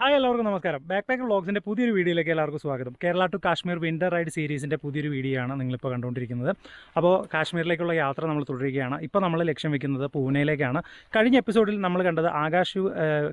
Hi എല്ലാവർക്കും നമസ്കാരം. Back pack വ്ളോഗ്സിന്റെ പുതിയൊരു വീഡിയോയിലേക്ക് എല്ലാവർക്കും സ്വാഗതം. Kerala to Kashmir winter ride സീരീസിന്റെ പുതിയൊരു വീഡിയോ ആണ് നിങ്ങളിപ്പോൾ കണ്ടുകൊണ്ടിരിക്കുന്നത്. അപ്പോൾ കാശ്മീരിലേക്കുള്ള യാത്ര നമ്മൾ തുടരുകയാണ്. ഇപ്പോൾ നമ്മൾ ലക്ഷ്യം വെക്കുന്നത് പൂനെയിലേക്കാണ്. കഴിഞ്ഞ എപ്പിസോഡിൽ നമ്മൾ കണ്ടത് ആകാശ്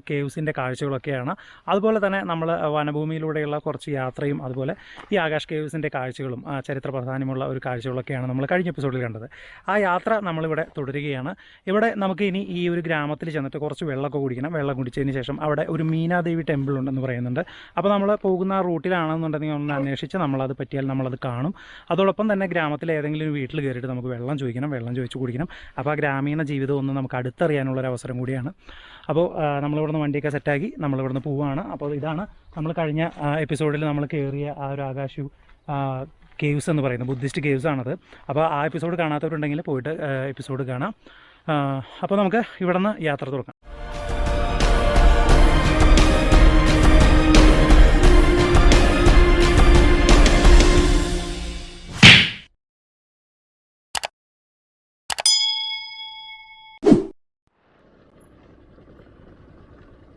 കേവ്സിന്റെ കാഴ്ചകളൊക്കെയാണ്. അതുപോലെ തന്നെ നമ്മൾ വനഭൂമിയിലൂടെയുള്ള കുറച്ച് യാത്രയും അതുപോലെ ഈ ആകാശ് കേവ്സിന്റെ കാഴ്ചകളും ചരിത്ര പ്രാധാന്യമുള്ള ഒരു കാഴ്ചകളൊക്കെയാണ് നമ്മൾ കഴിഞ്ഞ എപ്പിസോഡിൽ കണ്ടത്. ആ യാത്ര നമ്മളിവിടെ തുടരുകയാണ്. ഇവിടെ നമുക്ക് ഇനി ഈ ഒരു ഗ്രാമത്തിൽ ചെന്നിട്ട് കുറച്ച് വെള്ളമൊക്കെ കുടിക്കണം. വെള്ളം കുടിച്ചതിന് ശേഷം അവിടെ ഒരു മീനാദേവി ടെമ്പിൾ ഉണ്ടെന്ന് പറയുന്നുണ്ട്. അപ്പോൾ നമ്മൾ പോകുന്ന ആ റൂട്ടിലാണെന്നുണ്ടെങ്കിൽ ഒന്ന് അന്വേഷിച്ച് നമ്മളത് പറ്റിയാൽ നമ്മളത് കാണും. അതോടൊപ്പം തന്നെ ഗ്രാമത്തിൽ ഏതെങ്കിലും ഒരു വീട്ടിൽ കയറിയിട്ട് നമുക്ക് വെള്ളം ചോദിക്കണം വെള്ളം ചോദിച്ച് കുടിക്കണം. അപ്പോൾ ആ ഗ്രാമീണ ജീവിതം ഒന്ന് നമുക്ക് അടുത്തറിയാനുള്ളൊരു അവസരം കൂടിയാണ്. അപ്പോൾ നമ്മളിവിടുന്ന് വണ്ടിയൊക്കെ സെറ്റാക്കി നമ്മളിവിടുന്ന് പോവുകയാണ് അപ്പോൾ ഇതാണ് നമ്മൾ കഴിഞ്ഞ എപ്പിസോഡിൽ നമ്മൾ കയറിയ ആ ഒരു ആകാശു കേവ്സ് എന്ന് പറയുന്നത്. ബുദ്ധിസ്റ്റ് കേവ്സ് ആണത്. അപ്പോൾ ആ എപ്പിസോഡ് കാണാത്തവരുണ്ടെങ്കിൽ പോയിട്ട് എപ്പിസോഡ് കാണാം. അപ്പോൾ നമുക്ക് ഇവിടെ നിന്ന് യാത്ര തുടങ്ങാം.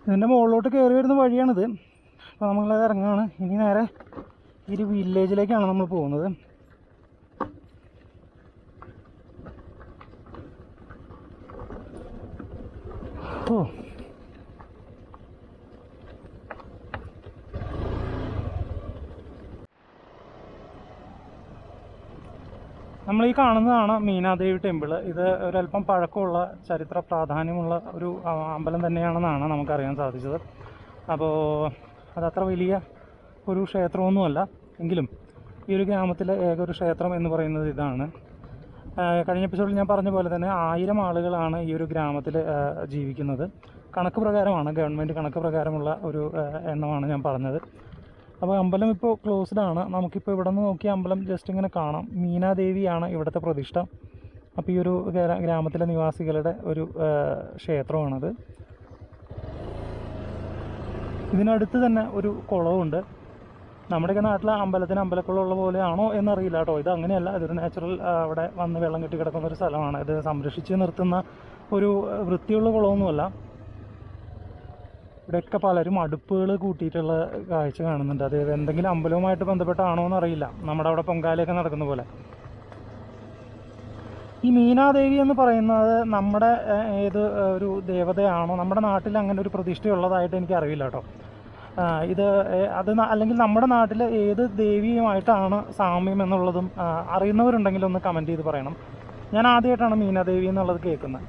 ഇതിന്റെ മുകളിലോട്ട് കയറി വരുന്ന വഴിയാണിത്. അപ്പോൾ നമ്മളത് ഇറങ്ങുകയാണ്. ഇനി നേരെ ഈ ഒരു വില്ലേജിലേക്കാണ് നമ്മൾ പോകുന്നത്. ഓ. നമ്മൾ ഈ കാണുന്നതാണ് മീനാദേവി ടെമ്പിൾ ഇത് ഒരല്പം പഴക്കമുള്ള ചരിത്ര പ്രാധാന്യമുള്ള ഒരു അമ്പലം തന്നെയാണെന്നാണ് നമുക്കറിയാൻ സാധിച്ചത്. അപ്പോൾ അതത്ര വലിയ ഒരു ക്ഷേത്രമൊന്നുമല്ല. എങ്കിലും ഈ ഒരു ഗ്രാമത്തിലെ ഏക ഒരു ക്ഷേത്രം എന്ന് പറയുന്നത് ഇതാണ്. കഴിഞ്ഞ എപ്പിസോഡിൽ ഞാൻ പറഞ്ഞ പോലെ തന്നെ ആയിരം ആളുകളാണ് ഈ ഒരു ഗ്രാമത്തിൽ ജീവിക്കുന്നത്. കണക്ക് പ്രകാരമാണ് ഗവൺമെന്റ് കണക്ക് പ്രകാരമുള്ള ഒരു എണ്ണമാണ് ഞാൻ പറഞ്ഞത്. അപ്പോൾ അമ്പലം ഇപ്പോൾ ക്ലോസ്ഡ് ആണ്. നമുക്കിപ്പോൾ ഇവിടെ നിന്ന് നോക്കിയ അമ്പലം ജസ്റ്റ് ഇങ്ങനെ കാണാം. മീനാദേവിയാണ് ഇവിടുത്തെ പ്രതിഷ്ഠ. അപ്പോൾ ഈ ഒരു ഗ്രാമത്തിലെ നിവാസികളുടെ ഒരു ക്ഷേത്രമാണത്. ഇതിനടുത്ത് തന്നെ ഒരു കുളവുണ്ട്. നമ്മുടെയൊക്കെ നാട്ടിലെ അമ്പലത്തിന് അമ്പലക്കുളമുള്ള പോലെയാണോ എന്നറിയില്ല കേട്ടോ. ഇത് അങ്ങനെയല്ല. ഇതൊരു നാച്ചുറൽ അവിടെ വന്ന് വെള്ളം കെട്ടി കിടക്കുന്ന ഒരു സ്ഥലമാണ്. ഇത് സംരക്ഷിച്ച് നിർത്തുന്ന ഒരു വൃത്തിയുള്ള കുളമൊന്നുമല്ല. ഇവിടെയൊക്കെ പലരും അടുപ്പുകൾ കൂട്ടിയിട്ടുള്ള കാഴ്ച കാണുന്നുണ്ട്. അത് എന്തെങ്കിലും അമ്പലവുമായിട്ട് ബന്ധപ്പെട്ടാണോ എന്നറിയില്ല. നമ്മുടെ അവിടെ പൊങ്കാലയൊക്കെ നടക്കുന്ന പോലെ. ഈ മീനാദേവി എന്ന് പറയുന്നത് നമ്മുടെ ഏത് ഒരു ദേവതയാണോ നമ്മുടെ നാട്ടിൽ അങ്ങനെ ഒരു പ്രതിഷ്ഠയുള്ളതായിട്ട് എനിക്ക് അറിയില്ല കേട്ടോ. ഇത് അത് അല്ലെങ്കിൽ നമ്മുടെ നാട്ടിൽ ഏത് ദേവിയുമായിട്ടാണ് സാമ്യം എന്നുള്ളതും അറിയുന്നവരുണ്ടെങ്കിൽ ഒന്ന് കമന്റ് ചെയ്ത് പറയണം. ഞാൻ ആദ്യമായിട്ടാണ് മീനാദേവി എന്നുള്ളത് കേൾക്കുന്നത്.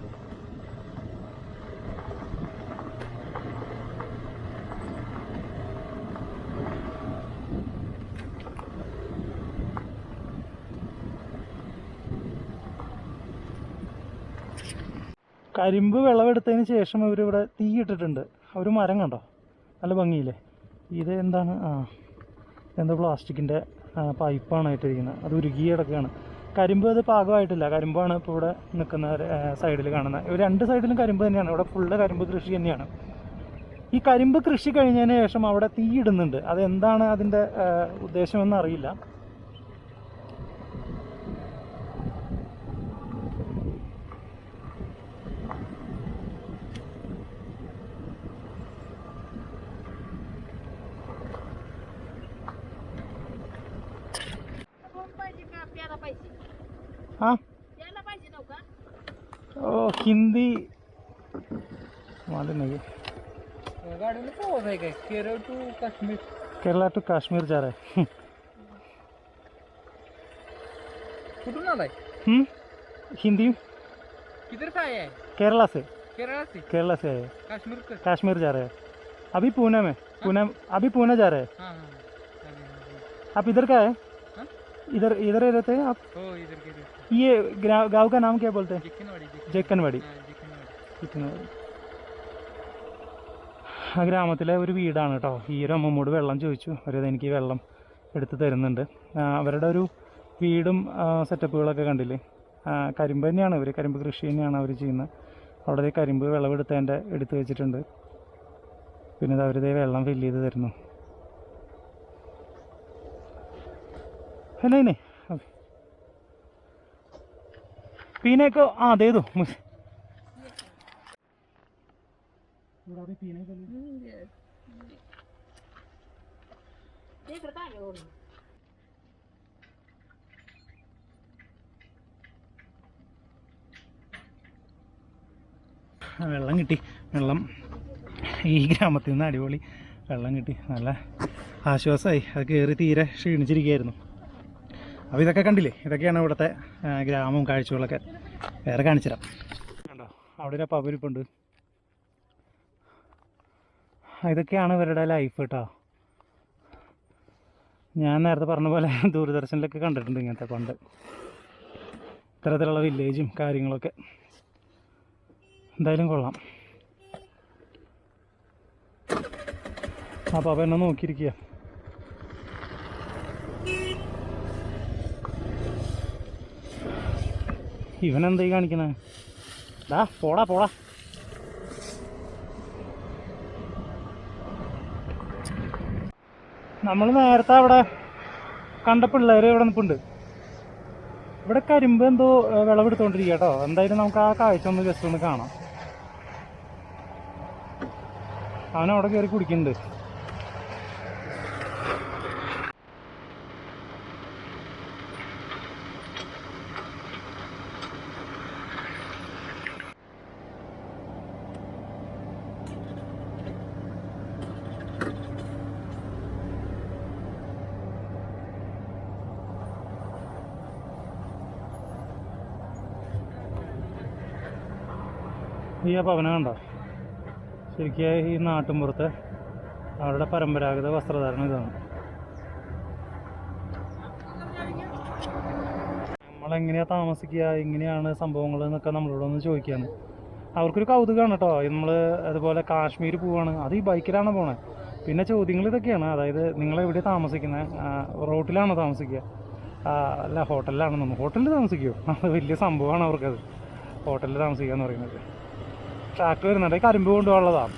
കരിമ്പ് വിളവെടുത്തതിന് ശേഷം ഇവരിവിടെ തീ ഇട്ടിട്ടുണ്ട്. ഒരു മരം കണ്ടോ? നല്ല ഭംഗിയില്ലേ? ഇത് എന്താണ്? ആ എന്താ പ്ലാസ്റ്റിക്കിന്റെ പൈപ്പാണ് ഇട്ടിരിക്കുന്നത് അത് ഉരുകി കിടക്കുകയാണ്. കരിമ്പ് അത് പാകമായിട്ടില്ല. കരിമ്പാണ് ഇപ്പോൾ ഇവിടെ നിൽക്കുന്ന സൈഡിൽ കാണുന്നത്. ഇവർ രണ്ട് സൈഡിലും കരിമ്പ് തന്നെയാണ്. ഇവിടെ ഫുള്ള് കരിമ്പ് കൃഷി തന്നെയാണ്. ഈ കരിമ്പ് കൃഷി കഴിഞ്ഞതിന് ശേഷം അവിടെ തീ ഇടുന്നുണ്ട്. അതെന്താണ് അതിന്റെ ഉദ്ദേശമെന്ന് അറിയില്ല. हिंदी मालूम नहीं है। टू काश्मीर केरला टू काश्मीर जा रहा है। कुठून आलाय हम्म? हिंदी? किधर से आया है केरला से। केरळ से केरला से आए काश्मीर काश्मीर जा रहे हैं। अभी पुणे में। पुणे अभी पुणे जा रहे हैं। हाँ हाँ अरे, आप इधर का है हाँ? इधर इधर ही रहते हैं आप हो इधर के इधर ये ग्रा- गांव का नाम क्या बोलते हैं जिक्कनवाडी ജക്കൻവാടി हाँ जिक्कनवाडी ചിക്കനവാടി ആ ഗ്രാമത്തിലെ ഒരു വീടാണ് കേട്ടോ ഈ ഒരു അമ്മമ്മോട് വെള്ളം ചോദിച്ചു അവരത് എനിക്ക് വെള്ളം എടുത്ത് തരുന്നുണ്ട് ആ, അവരുടെ ഒരു വീടും ആ, സെറ്റപ്പുകളൊക്കെ കണ്ടില്ലേ ആ, കരിമ്പ് തന്നെയാണ് ഇവർ കരിമ്പ് കൃഷി തന്നെയാണ് അവർ ചെയ്യുന്നത് അവിടെ ദേ കരിമ്പ് വിളവെടുത്തതിൻ്റെ എടുത്ത് വെച്ചിട്ടുണ്ട് പിന്നെ ഇത് അവരിതേ വെള്ളം ഫില്ല് ചെയ്ത് തരുന്നു नहीं नहीं अभी पीने को हाँ दे दो मुझे थोड़ा भी पीने के लिए നീ കിടക്കാനോ ഓടുന്നു വെള്ളം കിട്ടി വെള്ളം ഈ ഗ്രാമത്തിൽ നിന്ന് അടിപൊളി വെള്ളം കിട്ടി നല്ല ആശ്വാസമായി അത് കയറി തീരെ ക്ഷീണിച്ചിരിക്കുകയായിരുന്നു അപ്പോൾ ഇതൊക്കെ കണ്ടില്ലേ? ഇതൊക്കെയാണ് ഇവിടുത്തെ ഗ്രാമവും കാഴ്ചകളൊക്കെ. വേറെ കാണിച്ചുതരാം. കണ്ടോ? അവിടെ ഒരു പവരിപ്പുണ്ട്. ഇതൊക്കെയാണ് ഇവരുടെ ലൈഫ് കേട്ടോ ഞാൻ നേരത്തെ പറഞ്ഞ പോലെ ദൂരദർശനിലൊക്കെ കണ്ടിട്ടുണ്ട് ഇങ്ങനത്തെ പണ്ട്. ഇത്തരത്തിലുള്ള വില്ലേജും കാര്യങ്ങളൊക്കെ. എന്തായാലും കൊള്ളാം. അപ്പോൾ അവ എന്നെ നോക്കിയിരിക്കുക. ഇവൻ എന്തായി കാണിക്കുന്നത് ഡാ പോടാ പോടാ. നമ്മൾ നേരത്തെ അവിടെ കണ്ട പിള്ളേർ ഇവിടെ നിൽപ്പുണ്ട് ഇവിടെ കരിമ്പ് എന്തോ വിളവെടുത്തോണ്ടിരിക്കുക കേട്ടോ എന്തായാലും നമുക്ക് ആ കാഴ്ച ഒന്ന് ജസ്റ്റ് ഒന്ന് കാണാം. അവൻ അവിടെ കയറി കുടിക്കുന്നുണ്ട് ഈ അവനെ കണ്ട? ശരിക്കും ഈ നാട്ടിൻപുറത്തെ അവരുടെ പരമ്പരാഗത വസ്ത്രധാരണം ഇതാണ്. നമ്മളെങ്ങനെയാ താമസിക്കുക എങ്ങനെയാണ് സംഭവങ്ങൾ എന്നൊക്കെ നമ്മളോടൊന്ന് ചോദിക്കുകയാണ് അവർക്കൊരു കൗതുകമാണ് കേട്ടോ. നമ്മൾ അതുപോലെ കാശ്മീർ പോവാണ്. അത് ഈ ബൈക്കിലാണ് പോണേ. പിന്നെ ചോദ്യങ്ങൾ ഇതൊക്കെയാണ്. അതായത് നിങ്ങൾ എവിടെ താമസിക്കുന്നത് റോട്ടിലാണോ താമസിക്കുക? അല്ല അല്ല നമ്മൾ ഹോട്ടലിൽ താമസിക്കുമോ അത് വലിയ സംഭവമാണ് അവർക്കത്. ഹോട്ടലിൽ താമസിക്കുക എന്ന് പറയുന്നത്. ട്രാക്ടർ വരുന്നുണ്ട്. കരിമ്പ് കൊണ്ടുപോകാനുള്ളതാണ്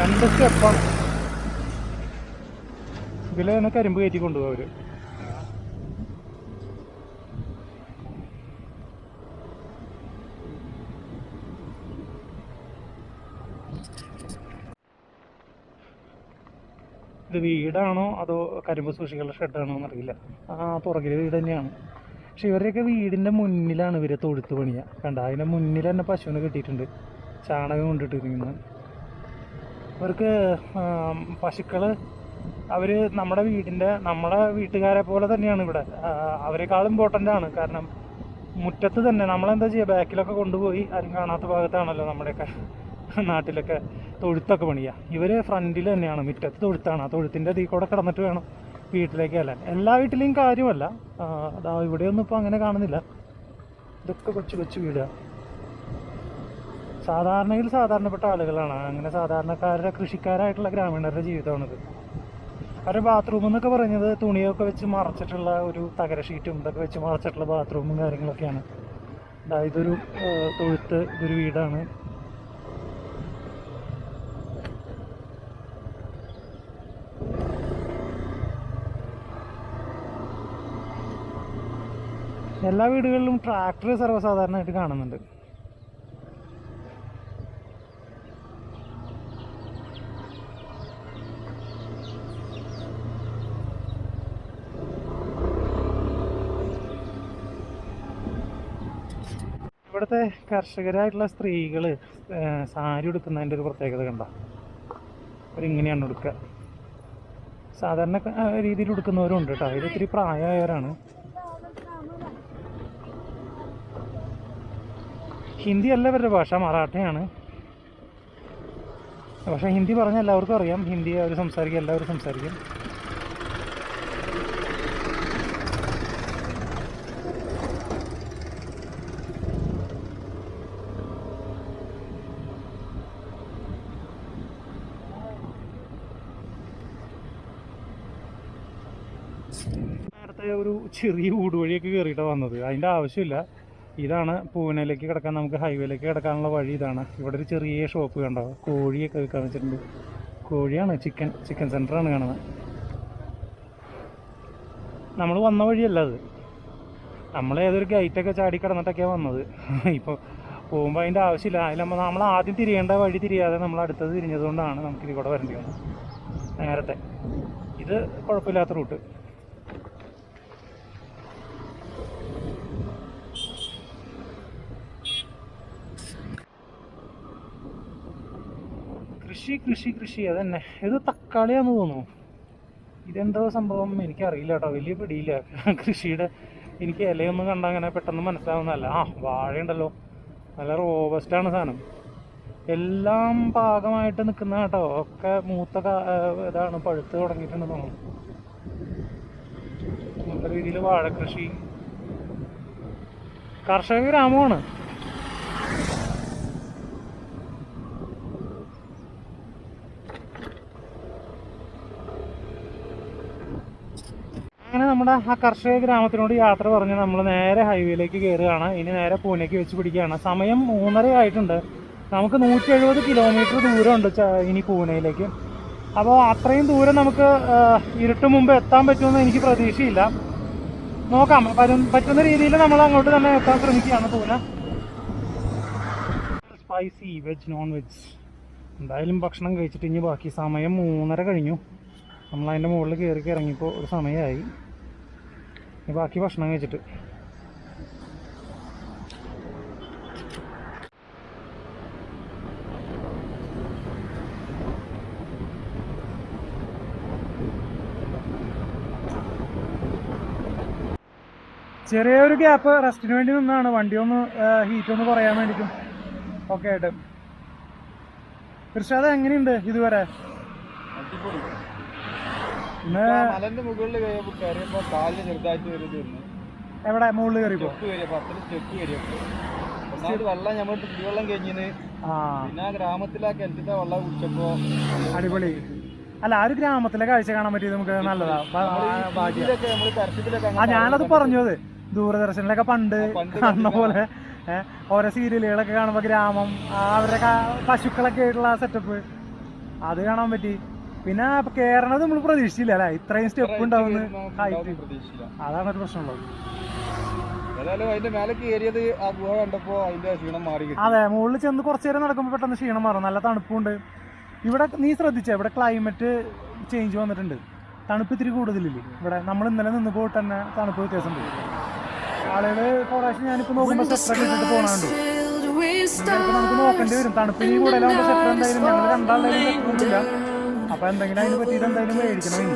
രണ്ട് സ്റ്റെപ്പാണ് തന്നെ കരിമ്പ് കയറ്റി കൊണ്ടുപോകും അവർ. ഇത് വീടാണോ അതോ കരിമ്പ് സൂക്ഷിക്കാനുള്ള ഷെഡാണോ എന്നറിയില്ല. ആ പുറകിലെ വീട് തന്നെയാണ്. പക്ഷെ ഇവരുടെയൊക്കെ വീടിന്റെ മുന്നിലാണ് ഇവരെ തൊഴുത്ത് പണിയുക. കണ്ട? അതിന്റെ മുന്നിൽ തന്നെ പശുവിനെ കിട്ടിയിട്ടുണ്ട്. ചാണകം കൊണ്ടിട്ടിരിക്കുന്നു. ഇവർക്ക് പശുക്കൾ അവർ നമ്മുടെ വീടിന്റെ നമ്മുടെ വീട്ടുകാരെ പോലെ തന്നെയാണ് ഇവിടെ. അവരെക്കാളും ഇമ്പോർട്ടന്റ് ആണ്. കാരണം മുറ്റത്ത് തന്നെ നമ്മളെന്താ ചെയ്യുക ബാക്കിലൊക്കെ കൊണ്ടുപോയി ആരും കാണാത്ത ഭാഗത്താണല്ലോ നമ്മുടെയൊക്കെ നാട്ടിലൊക്കെ തൊഴുത്തൊക്കെ പണിയുക. ഇവർ ഫ്രണ്ടിൽ തന്നെയാണ്. മുറ്റത്ത് തൊഴുത്താണ്. ആ തൊഴുത്തിന്റെ അതിൽ കൂടെ കിടന്നിട്ട് വേണം വീട്ടിലേക്ക് അല്ലാൻ എല്ലാ വീട്ടിലെയും കാര്യമല്ല. അതാ ഇവിടെയൊന്നും ഇപ്പോൾ അങ്ങനെ കാണുന്നില്ല. ഇതൊക്കെ കൊച്ചു കൊച്ചു വീടാണ് സാധാരണയിൽ സാധാരണപ്പെട്ട ആളുകളാണ്. അങ്ങനെ സാധാരണക്കാരുടെ കൃഷിക്കാരായിട്ടുള്ള ഗ്രാമീണരുടെ ജീവിതമാണിത്. അവരുടെ ബാത്റൂം എന്നൊക്കെ പറയുന്നത് തുണിയൊക്കെ വെച്ച് മറച്ചിട്ടുള്ള ഒരു തകര ഷീറ്റും ഇതൊക്കെ വെച്ച് മറച്ചിട്ടുള്ള ബാത്റൂമും കാര്യങ്ങളൊക്കെയാണ്. ഇതൊരു തൊഴുത്ത് ഇതൊരു വീടാണ്. എല്ലാ വീടുകളിലും ട്രാക്ടർ സർവസാധാരണമായിട്ട് കാണുന്നുണ്ട്. ഇവിടുത്തെ കർഷകരായിട്ടുള്ള സ്ത്രീകൾ സാരി ഉടുക്കുന്നതിന്റെ ഒരു പ്രത്യേകത കണ്ട? അവരിങ്ങനെയാണ് ഉടുക്കുക. സാധാരണ രീതിയിൽ ഉടുക്കുന്നവരും ഉണ്ട് കേട്ടോ ഇത്തിരി പ്രായമായവരാണ്. ഹിന്ദി അല്ല ഇവരുടെ ഭാഷ മറാഠയാണ്. പക്ഷേ ഹിന്ദി പറഞ്ഞാൽ എല്ലാവർക്കും അറിയാം. ഹിന്ദി അവർ സംസാരിക്കും എല്ലാവരും സംസാരിക്കും. നേരത്തെ ഒരു ചെറിയ ഊടുവഴിയൊക്കെ കയറിയിട്ടാണ് വന്നത്. അതിന്റെ ആവശ്യമില്ല. ഇതാണ് പൂനെയിലേക്ക് കിടക്കാൻ നമുക്ക് ഹൈവേയിലേക്ക് കിടക്കാനുള്ള വഴി ഇതാണ്. ഇവിടെ ഒരു ചെറിയ ഷോപ്പ് കണ്ടോ? കോഴിയൊക്കെ വിൽക്കാൻ വെച്ചിട്ടുണ്ട്. കോഴിയാണ് ചിക്കൻ ചിക്കൻ സെന്ററാണ് കാണുന്നത്. നമ്മൾ വന്ന വഴിയല്ല അത്. നമ്മൾ ഏതൊരു ഗൈറ്റൊക്കെ ചാടി കിടന്നിട്ടൊക്കെയാണ് വന്നത്. ഇപ്പോൾ പോകുമ്പോൾ അതിന്റെ ആവശ്യമില്ല. അതിൽ നമ്മൾ ആദ്യം തിരിയേണ്ട വഴി തിരിയാതെ നമ്മൾ അടുത്തത് തിരിഞ്ഞതുകൊണ്ടാണ് നമുക്ക് ഇതിൽ കൂടെ വരേണ്ടി വന്നത് നേരത്തെ. ഇത് കുഴപ്പമില്ലാത്ത റൂട്ട് കൃഷി കൃഷി കൃഷി. അതന്നെ. ഇത് തക്കാളിയാന്ന് തോന്നുന്നു. ഇതെന്തോ സംഭവം? എനിക്കറിയില്ല കേട്ടോ. വലിയ പിടിയില്ല. കൃഷിയുടെ എനിക്ക് ഇലയൊന്നും കണ്ട അങ്ങനെ പെട്ടെന്ന് മനസ്സിലാവുന്നതല്ല. ആ വാഴയുണ്ടല്ലോ. നല്ല റോബസ്റ്റാണ് സാധനം. എല്ലാം പാകമായിട്ട് നിൽക്കുന്ന കേട്ടോ. ഒക്കെ മൂത്ത ഇതാണ്. പഴുത്ത് തുടങ്ങിയിട്ടുണ്ട് തോന്നുന്നു. നല്ല രീതിയിൽ വാഴ കൃഷി കർഷക ഗ്രാമമാണ്. അങ്ങനെ നമ്മുടെ ആ കർഷക ഗ്രാമത്തിനോട് യാത്ര പറഞ്ഞ് നമ്മൾ നേരെ ഹൈവേയിലേക്ക് കയറുകയാണ് ഇനി നേരെ പൂനെക്ക് വെച്ച് പിടിക്കുകയാണ്. സമയം മൂന്നര ആയിട്ടുണ്ട്. നമുക്ക് നൂറ്റി എഴുപത് കിലോമീറ്റർ ദൂരമുണ്ട് ഇനി പൂനെയിലേക്ക്. അപ്പോൾ അത്രയും ദൂരം നമുക്ക് ഇരുട്ട് മുമ്പ് എത്താൻ പറ്റുമെന്ന് എനിക്ക് പ്രതീക്ഷയില്ല. നോക്കാം. പറ്റും പറ്റുന്ന രീതിയിൽ നമ്മൾ അങ്ങോട്ട് തന്നെ എത്താൻ ശ്രമിക്കുകയാണ് Pune. Spicy veg non veg എന്തായാലും ഭക്ഷണം കഴിച്ചിട്ട് ഇനി ബാക്കി സമയം മൂന്നര കഴിഞ്ഞു. നമ്മൾ അതിന്റെ മുകളിൽ കയറി ഇറങ്ങിയപ്പോൾ ഒരു സമയമായി. ബാക്കി ഭക്ഷണം കഴിച്ചിട്ട്. ചെറിയൊരു ഗ്യാപ്പ് റെസ്റ്റിന് വേണ്ടി നിന്നാണ്. വണ്ടി ഒന്ന് ഹീറ്റ് ഒന്ന് കുറയാൻ വേണ്ടിയിട്ടും ഓക്കെ ആയിട്ട്. കൃഷി എങ്ങനെയുണ്ട് ഇതുവരെ? മലന്റെ മുകളിൽ കയറിയപ്പോ കയറിയപ്പോ കാലിന് ചെറുതായിട്ട് ഒരു തീർന്നു എവിടെ? മുകളിൽ കയറിപ്പോ സ്റ്റെപ്പ് കയറിയപ്പോ അത്ര സ്റ്റെപ്പ് കയറിയപ്പോ. ഒന്നാമത് വെള്ളം നമ്മൾ കുടിവെള്ളം കഴിഞ്ഞിന്. പിന്നെ ആ ഗ്രാമത്തിലെ ആ വെള്ളം കുടിച്ചപ്പോ അടിപൊളി. അല്ല ആ ഒരു ഗ്രാമത്തിലെ കാഴ്ച കാണാൻ പറ്റിയത് നമുക്ക് നല്ലതാ. ഭാഗ്യം. ഞാനത് പറഞ്ഞത് ദൂരദർശനിലൊക്കെ പണ്ട് കാണുന്ന പോലെ. ഓരോ സീരിയലുകളൊക്കെ കാണുമ്പോൾ ഗ്രാമം അവരുടെ പശുക്കളൊക്കെ ആയിട്ടുള്ള സെറ്റപ്പ് അത് കാണാൻ പറ്റി. പിന്നെ കേറണത് നമ്മൾ പ്രതീക്ഷിച്ചില്ല അല്ലെ? ഇത്രയും സ്റ്റെപ്പ് ഉണ്ടാവും ഹൈറ്റ് അതാണ് ഒരു പ്രശ്നമുള്ളത് അതെ മുകളിൽ ചെന്ന് കുറച്ചു നേരം നടക്കുമ്പോൾ പെട്ടെന്ന് ക്ഷീണം മാറും. നല്ല തണുപ്പുണ്ട്. ഇവിടെ നീ ശ്രദ്ധിച്ചേ? ഇവിടെ ക്ലൈമറ്റ് ചേഞ്ച് വന്നിട്ടുണ്ട്. തണുപ്പ് ഇത്തിരി കൂടുതലില്ലേ? ഇവിടെ നമ്മൾ ഇന്നലെ നിന്ന് പോയിട്ട് തന്നെ തണുപ്പ് വ്യത്യാസമുണ്ട്. ആളുകൾ കുറേശ്ശെ ഞാനിപ്പോൾ നോക്കുമ്പോൾ സെറ്ററൊക്കെ ഇട്ടിട്ട് പോകണുണ്ട് നമുക്ക് നോക്കേണ്ടി വരും. തണുപ്പിന് കൂടുതലാകുമ്പോൾ സെറ്റർ എന്തായാലും ഞങ്ങൾ രണ്ടാളുടെയും സെറ്റർ ഒന്നുമില്ല അപ്പോൾ എന്തെങ്കിലും അതിന് പറ്റിയിട്ട് എന്തായാലും മേടിക്കണം ഇനി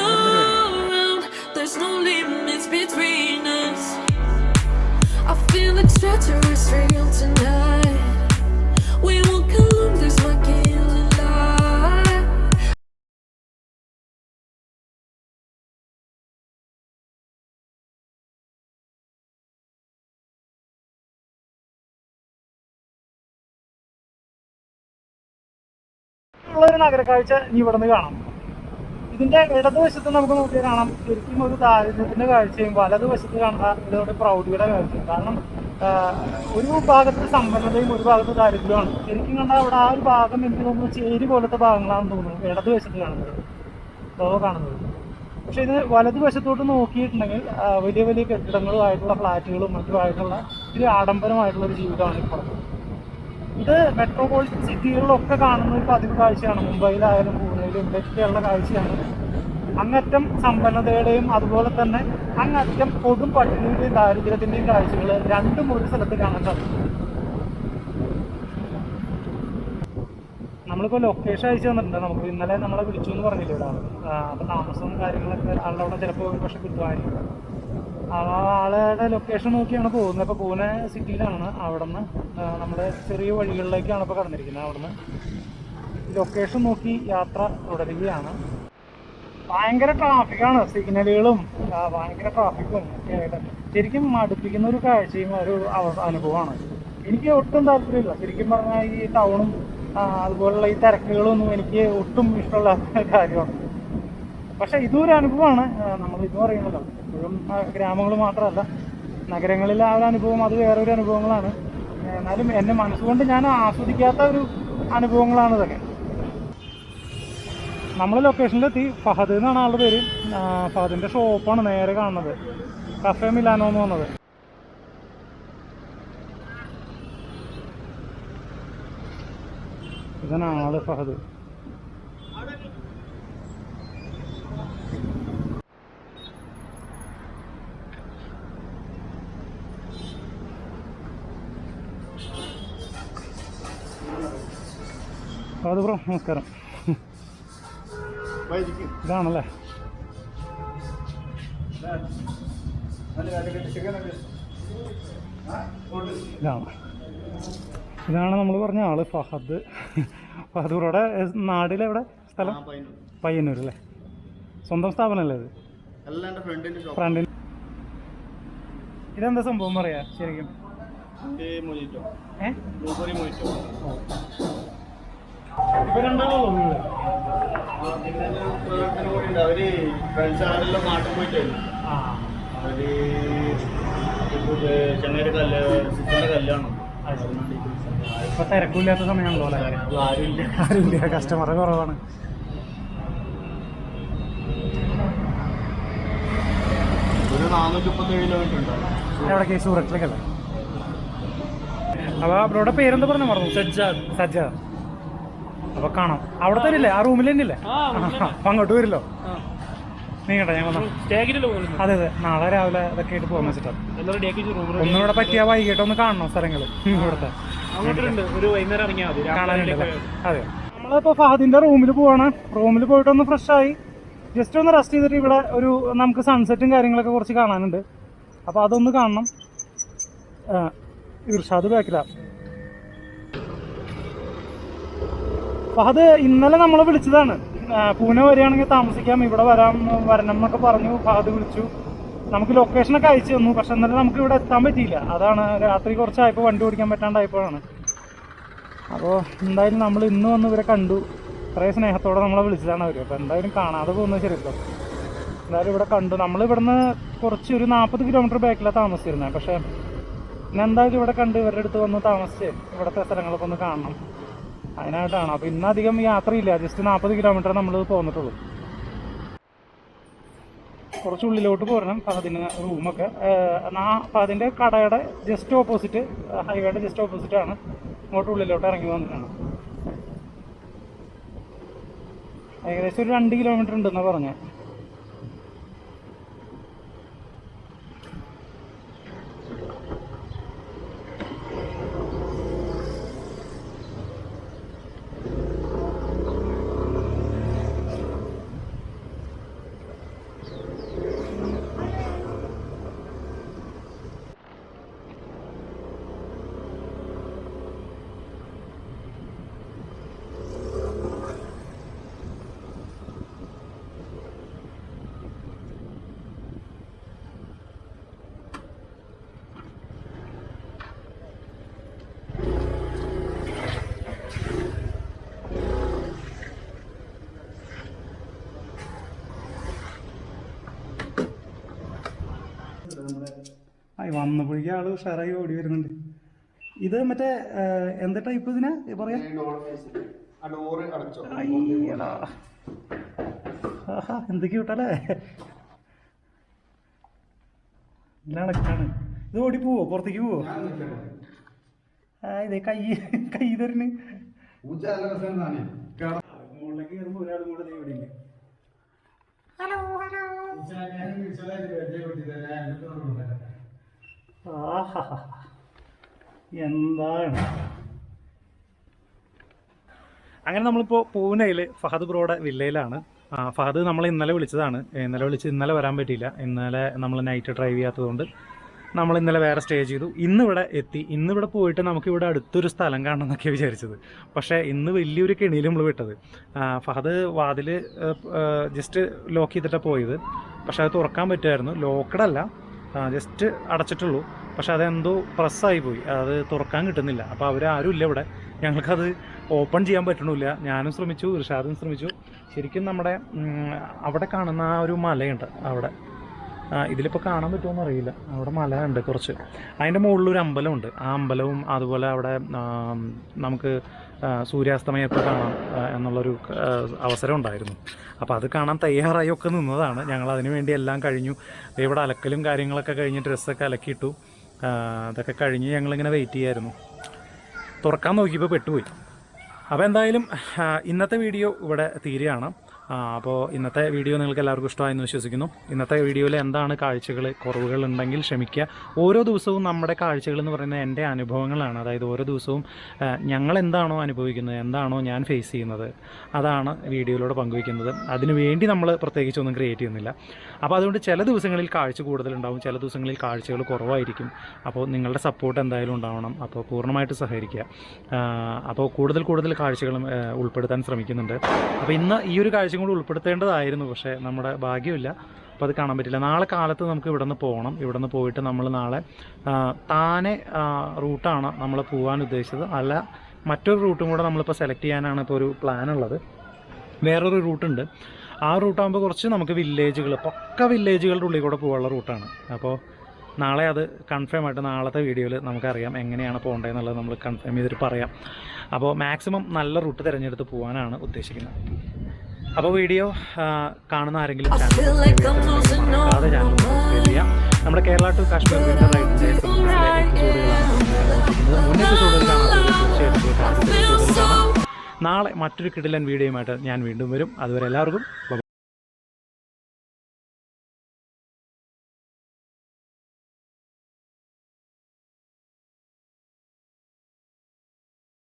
around. There's no limits between us. I feel like treacherous real tonight. We walk alone, ഉള്ളൊരു നഗരക്കാഴ്ച ഇനി ഇവിടെ നിന്ന് കാണാം. ഇതിന്റെ ഇടതുവശത്ത് നമുക്ക് നോക്കിയാൽ കാണാം ശരിക്കും ഒരു ദാരിദ്ര്യത്തിന്റെ കാഴ്ചയും വലതുവശത്ത് കാണാം ഇതോടെ പ്രൗഢിയുടെ കാഴ്ചയും. കാരണം ഒരു ഭാഗത്ത് സമ്പന്നതയും ഒരു ഭാഗത്ത് ദാരിദ്ര്യമാണ് ശരിക്കും കണ്ടാൽ അവിടെ ആ ഒരു ഭാഗം എനിക്ക് തോന്നുന്നു ചേരി പോലത്തെ ഭാഗങ്ങളാണെന്ന് തോന്നുന്നു ഇടതുവശത്ത് കാണുന്നത്. ലോകം കാണുന്നത്. പക്ഷെ ഇത് വലതുവശത്തോട്ട് നോക്കിയിട്ടുണ്ടെങ്കിൽ വലിയ വലിയ വലിയ കെട്ടിടങ്ങളുമായിട്ടുള്ള ഫ്ലാറ്റുകളും മറ്റുമായിട്ടുള്ള ഒരു ആഡംബരമായിട്ടുള്ള ഒരു ജീവിതമാണ് ഇപ്പോൾ ഇത് മെട്രോപോളിറ്റൻ സിറ്റികളിലൊക്കെ കാണുന്ന ഒരു പതിവ് കാഴ്ചയാണ്. മുംബൈയിലായാലും പൂനെയിലും ഇവിടെയൊക്കെയുള്ള കാഴ്ചയാണ്. അങ്ങറ്റം സമ്പന്നതയുടെയും അതുപോലെ തന്നെ അങ്ങറ്റം കൊടും പട്ടിണിയുടെയും ദാരിദ്ര്യത്തിന്റെയും കാഴ്ചകൾ രണ്ടും ഒരു സ്ഥലത്ത് കാണാൻ സാധിക്കും. നമ്മളിപ്പോൾ ലൊക്കേഷൻ അയച്ചു തന്നിട്ടുണ്ട്. നമുക്ക് ഇന്നലെ നമ്മളെ വിളിച്ചു എന്ന് പറഞ്ഞില്ലേ ഒരാൾ അപ്പോൾ താമസവും കാര്യങ്ങളൊക്കെ ആളുടെ അവിടെ ചിലപ്പോൾ ഒരു പക്ഷെ കിട്ടുമായിരിക്കും. ആളുടെ ലൊക്കേഷൻ നോക്കിയാണ് പോകുന്നത്. അപ്പോൾ പൂനെ സിറ്റിയിലാണ് അവിടെ നിന്ന് നമ്മുടെ ചെറിയ വഴികളിലേക്കാണ് ഇപ്പോൾ കടന്നിരിക്കുന്നത്. അവിടെ നിന്ന് ലൊക്കേഷൻ നോക്കി യാത്ര തുടരുകയാണ്. ഭയങ്കര ട്രാഫിക്കാണ് സിഗ്നലുകളും ഭയങ്കര ട്രാഫിക്കും ഒക്കെ ആയിട്ട് ശരിക്കും മടുപ്പിക്കുന്ന ഒരു കാഴ്ചയും ഒരു അനുഭവമാണ്. എനിക്ക് ഒട്ടും താല്പര്യമില്ല. ശരിക്കും പറഞ്ഞാൽ ഈ ടൗണും അതുപോലുള്ള ഈ തിരക്കുകളൊന്നും എനിക്ക് ഒട്ടും ഇഷ്ടമില്ലാത്ത കാര്യമാണ്. പക്ഷെ ഇതും ഒരു അനുഭവമാണ് നമ്മൾ ഇത് പറയുന്നല്ലോ എപ്പോഴും ഗ്രാമങ്ങൾ മാത്രമല്ല നഗരങ്ങളിൽ ആ ഒരു അനുഭവം അത് വേറൊരു അനുഭവങ്ങളാണ്. എന്നാലും എന്റെ മനസ്സുകൊണ്ട് ഞാൻ ആസ്വദിക്കാത്ത ഒരു അനുഭവങ്ങളാണ് ഇതൊക്കെ. നമ്മൾ ലൊക്കേഷനിലെത്തി ഫഹദ് എന്നാണ് ആളുടെ പേര്. ഫഹദിന്റെ ഷോപ്പാണ് നേരെ കാണുന്നത്. കഫേ മിലാനോ എന്ന് പറഞ്ഞത്. ഇതാണ് ആൾ ഫഹദ്. ഫഹദ് ബ്രോ നമസ്കാരം. ഇതാണല്ലേ? ഇതാണ്. ഇതാണ് നമ്മൾ പറഞ്ഞ ആൾ ഫഹദ്. ഫഹദ് അതുകൂടെ നാടിലെവിടെ? സ്ഥലം? പയ്യന്നൂർ അല്ലേ സ്വന്തം സ്ഥാപനമല്ലേ ഇത്? ഫ്രണ്ടിൽ. ഇതെന്താ സംഭവം പറയാ ശരിക്കും? ഇപ്പൊ രണ്ടാളുള്ളൂ അവർ ഫ്രണ്ട്സ് ആണെല്ലാം നാട്ടിൽ പോയിട്ടായിരുന്നു അവർ ചെന്നൈയുടെ കല്ല് സിസ്റ്ററിന്റെ കല്യാണം. ഇപ്പൊ തിരക്കില്ലാത്ത സമയമാണല്ലോ അല്ലേ? ആരുമില്ല. കസ്റ്റമർ കുറവാണ്. എവിടേക്ക് സൂറത്തിലേക്കല്ലേ അപ്പൊ അവരുടെ പേരെന്താ പറഞ്ഞു മറന്നു? സജ്ജാദ്. സജ്ജാദ്. അപ്പൊ കാണാം. അവിടെ തന്നെ ഇല്ലേ ആ റൂമിൽ തന്നെ ഇല്ലേ അപ്പൊ അങ്ങോട്ട് വരില്ലോ. നീങ്ങട്ടെ പോകുന്നത്? അതെ അതെ. നാളെ രാവിലെ അതൊക്കെ ആയിട്ട് പോകാൻ വെച്ചിട്ടാണ് ഒന്നുകൂടെ പറ്റിയാ വൈകിട്ട് ഒന്ന് കാണണം സ്ഥലങ്ങൾ ഇവിടുത്തെ. കാണാനുണ്ടല്ലേ അതെ. നമ്മളിപ്പോ ഫഹദിന്റെ റൂമിൽ പോവാണ്. റൂമിൽ പോയിട്ട് ഒന്ന് ഫ്രഷ് ആയി. ജസ്റ്റ് ഒന്ന് റെസ്റ്റ് ചെയ്തിട്ട് ഇവിടെ ഒരു നമുക്ക് സൺസെറ്റും കാര്യങ്ങളൊക്കെ കുറച്ച് കാണാനുണ്ട്. അപ്പോൾ അതൊന്ന് കാണണം. ഇർഷാദ് ബാക്കില ഫഹദ് ഇന്നലെ നമ്മളെ വിളിച്ചതാണ്. പൂനെ വരികയാണെങ്കിൽ താമസിക്കാം. ഇവിടെ വരാം വരണം എന്നൊക്കെ പറഞ്ഞു ഫാദ് വിളിച്ചു. നമുക്ക് ലൊക്കേഷനൊക്കെ അയച്ചു തന്നു. പക്ഷെ എന്നാലും നമുക്ക് ഇവിടെ എത്താൻ പറ്റിയില്ല. അതാണ് രാത്രി കുറച്ചായപ്പോൾ വണ്ടി ഓടിക്കാൻ പറ്റാണ്ടായപ്പോഴാണ്. അപ്പോൾ എന്തായാലും നമ്മൾ ഇന്ന് വന്ന് ഇവരെ കണ്ടു. കുറേ സ്നേഹത്തോടെ നമ്മളെ വിളിച്ചതാണ് അവർ അപ്പോൾ എന്തായാലും കാണാതെ പോകുന്നത് ശരിയല്ലോ. എന്തായാലും ഇവിടെ കണ്ടു. നമ്മൾ ഇവിടുന്ന് കുറച്ച് ഒരു നാൽപ്പത് കിലോമീറ്റർ ബാക്കിലാണ് താമസിച്ചിരുന്നത്. പക്ഷേ ഇന്ന് എന്തായാലും ഇവിടെ കണ്ട് ഇവരുടെ അടുത്ത് വന്ന് താമസിച്ച് ഇവിടുത്തെ സ്ഥലങ്ങളൊക്കെ ഒന്ന് കാണണം. അതിനായിട്ടാണ് അപ്പോൾ ഇന്നധികം യാത്രയില്ല. ജസ്റ്റ് നാൽപ്പത് കിലോമീറ്റർ നമ്മൾ പോന്നിട്ടുള്ളൂ. കുറച്ച് ഉള്ളിലോട്ട് പോരണം. ഫഹദിന് റൂമൊക്കെ ആ ഫഹദിന്റെ കടയുടെ ജസ്റ്റ് ഓപ്പോസിറ്റ് ഹൈവേയുടെ ജസ്റ്റ് ആണ്. ഇങ്ങോട്ട് ഉള്ളിലോട്ട് ഇറങ്ങി വന്നിട്ടാണ്. ഏകദേശം ഒരു രണ്ട് കിലോമീറ്റർ ഉണ്ടെന്നാണ് പറഞ്ഞത് ആയി വന്നപ്പോഴേക്കും ആൾ ഉഷാറായി ഓടി വരുന്നുണ്ട്. ഇത് മറ്റേ എന്താ ടൈപ്പ് ഇതിനാ? പറയാ? എന്തൊക്കെ വിട്ടല്ലേ ഇതാണ് ഇത് ഓടി പോവോ? പുറത്തേക്ക് പോവോ? ആ ഇതേ കൈ കൈ തരണ് ഹലോ ഹലോ മുകളിലേക്ക് കയറുമ്പോ ഒരാളും കൂടെ എന്താണ്? അങ്ങനെ നമ്മളിപ്പോൾ പൂനെയിൽ ഫഹദ് ബ്രോയുടെ വില്ലയിലാണ്. ഫഹദ് നമ്മളെ ഇന്നലെ വിളിച്ചതാണ്. ഇന്നലെ വിളിച്ച് ഇന്നലെ വരാൻ പറ്റിയില്ല. ഇന്നലെ നമ്മൾ നൈറ്റ് ഡ്രൈവ് ചെയ്യാത്തതുകൊണ്ട് നമ്മൾ ഇന്നലെ വേറെ സ്റ്റേ ചെയ്തു. ഇന്നിവിടെ എത്തി. ഇന്നിവിടെ പോയിട്ട് നമുക്കിവിടെ അടുത്തൊരു സ്ഥലം കാണണം എന്നൊക്കെ വിചാരിച്ചത്. പക്ഷേ ഇന്ന് വലിയൊരു കിണിയിൽ നമ്മൾ വിട്ടത്. ഫഹദ് വാതിൽ ജസ്റ്റ് ലോക്ക് ചെയ്തിട്ടാണ് പോയത്. പക്ഷേ അത് തുറക്കാൻ പറ്റുമായിരുന്നു. ലോക്കഡല്ല ജസ്റ്റ് അടച്ചിട്ടുള്ളൂ. പക്ഷെ അതെന്തോ പ്രസ്സായി പോയി. അത് തുറക്കാൻ കിട്ടുന്നില്ല. അപ്പോൾ അവരാരും ഇല്ല ഇവിടെ. ഞങ്ങൾക്കത് ഓപ്പൺ ചെയ്യാൻ പറ്റണില്ല. ഞാനും ശ്രമിച്ചു ഇർഷാദും ശ്രമിച്ചു. ശരിക്കും നമ്മുടെ അവിടെ കാണുന്ന ആ ഒരു മലയുണ്ട് അവിടെ. ഇതിലിപ്പോൾ കാണാൻ പറ്റുമോ അറിയില്ല. അവിടെ മല ഉണ്ട് കുറച്ച്. അതിന്റെ മുകളിൽ ഒരു അമ്പലമുണ്ട്. ആ അമ്പലവും അതുപോലെ അവിടെ നമുക്ക് ആ, സൂര്യാസ്തമയത്ത് കാണാം എന്നുള്ളൊരു അവസരം ഉണ്ടായിരുന്നു. അപ്പോൾ അത് കാണാൻ തയ്യാറായി ഒക്കെ നിന്നതാണ്. ഞങ്ങൾ അതിന് വേണ്ടി എല്ലാം കഴിഞ്ഞു. ഇവിടെ അലക്കലും കാര്യങ്ങളൊക്കെ കഴിഞ്ഞ് ഡ്രസ്സൊക്കെ അലക്കിയിട്ടു. അതൊക്കെ കഴിഞ്ഞ് ഞങ്ങളിങ്ങനെ വെയിറ്റ് ചെയ്യായിരുന്നു. തുറക്കാൻ നോക്കിയപ്പോൾ പെട്ടുപോയി. അപ്പോൾ എന്തായാലും ഇന്നത്തെ വീഡിയോ ഇവിടെ തീരുകയാണ്. ആ, അപ്പോൾ ഇന്നത്തെ വീഡിയോ നിങ്ങൾക്ക് എല്ലാവർക്കും ഇഷ്ടമായെന്ന് വിശ്വസിക്കുന്നു. ഇന്നത്തെ വീഡിയോയിൽ എന്താണ് കാഴ്ചകൾ കുറവുകൾ ഉണ്ടെങ്കിൽ ക്ഷമിക്കുക. ഓരോ ദിവസവും നമ്മുടെ കാഴ്ചകൾ എന്ന് പറയുന്നത് എന്റെ അനുഭവങ്ങളാണ്. അതായത് ഓരോ ദിവസവും ഞങ്ങൾ എന്താണോ അനുഭവിക്കുന്നത് എന്താണോ ഞാൻ ഫേസ് ചെയ്യുന്നത് അതാണ് വീഡിയോയിലൂടെ പങ്കുവയ്ക്കുന്നത്. അതിനുവേണ്ടി നമ്മൾ പ്രത്യേകിച്ചൊന്നും ക്രിയേറ്റ് ചെയ്യുന്നില്ല. അപ്പോൾ അതുകൊണ്ട് ചില ദിവസങ്ങളിൽ കാഴ്ച കൂടുതലുണ്ടാവും ചില ദിവസങ്ങളിൽ കാഴ്ചകൾ കുറവായിരിക്കും. അപ്പോൾ നിങ്ങളുടെ സപ്പോർട്ട് എന്തായാലും ഉണ്ടാവണം. അപ്പോൾ പൂർണമായിട്ട് സഹകരിക്കുക. അപ്പോൾ കൂടുതൽ കൂടുതൽ കാഴ്ചകളും ഉൾപ്പെടുത്താൻ ശ്രമിക്കുന്നുണ്ട്. അപ്പോൾ ഇന്ന് ഈ ഒരു കാഴ്ചയും കൂടി ഉൾപ്പെടുത്തേണ്ടതായിരുന്നു പക്ഷേ നമ്മുടെ ഭാഗ്യമില്ല. അപ്പോൾ അത് കാണാൻ പറ്റില്ല. നാളെ കാലത്ത് നമുക്ക് ഇവിടെ നിന്ന് പോകണം. ഇവിടെ നിന്ന് പോയിട്ട് നമ്മൾ നാളെ താനെ റൂട്ടാണ് നമ്മൾ പോകാൻ ഉദ്ദേശിച്ചത്. അല്ല മറ്റൊരു റൂട്ടും കൂടെ നമ്മളിപ്പോൾ സെലക്ട് ചെയ്യാനാണ് ഇപ്പോൾ ഒരു പ്ലാൻ ഉള്ളത്. വേറൊരു റൂട്ടുണ്ട്. ആ റൂട്ടാകുമ്പോൾ കുറച്ച് നമുക്ക് വില്ലേജുകൾ പക്ക വില്ലേജുകളുടെ ഉള്ളിൽ കൂടെ പോകാനുള്ള റൂട്ടാണ്. അപ്പോൾ നാളെ അത് കൺഫേം ആയിട്ട് നാളത്തെ വീഡിയോയിൽ നമുക്കറിയാം എങ്ങനെയാണ് പോകേണ്ടതെന്നുള്ളത് നമ്മൾ കൺഫേം ചെയ്തിട്ട് പറയാം. അപ്പോൾ മാക്സിമം നല്ല റൂട്ട് തിരഞ്ഞെടുത്ത് പോകാനാണ് ഉദ്ദേശിക്കുന്നത്. അപ്പോൾ വീഡിയോ കാണുന്ന ആരെങ്കിലും ചാനൽ ചാനൽ ചെയ്യാം നമ്മുടെ കേരള ടു കാശ്മീർ വിന്റർ റൈഡിന്റെ എപ്പിസോഡുകൾ തീർച്ചയായിട്ടും. നാളെ മറ്റൊരു കിടിലൻ വീഡിയോയുമായിട്ട് ഞാൻ വീണ്ടും വരും അതുവരെ എല്ലാവർക്കും.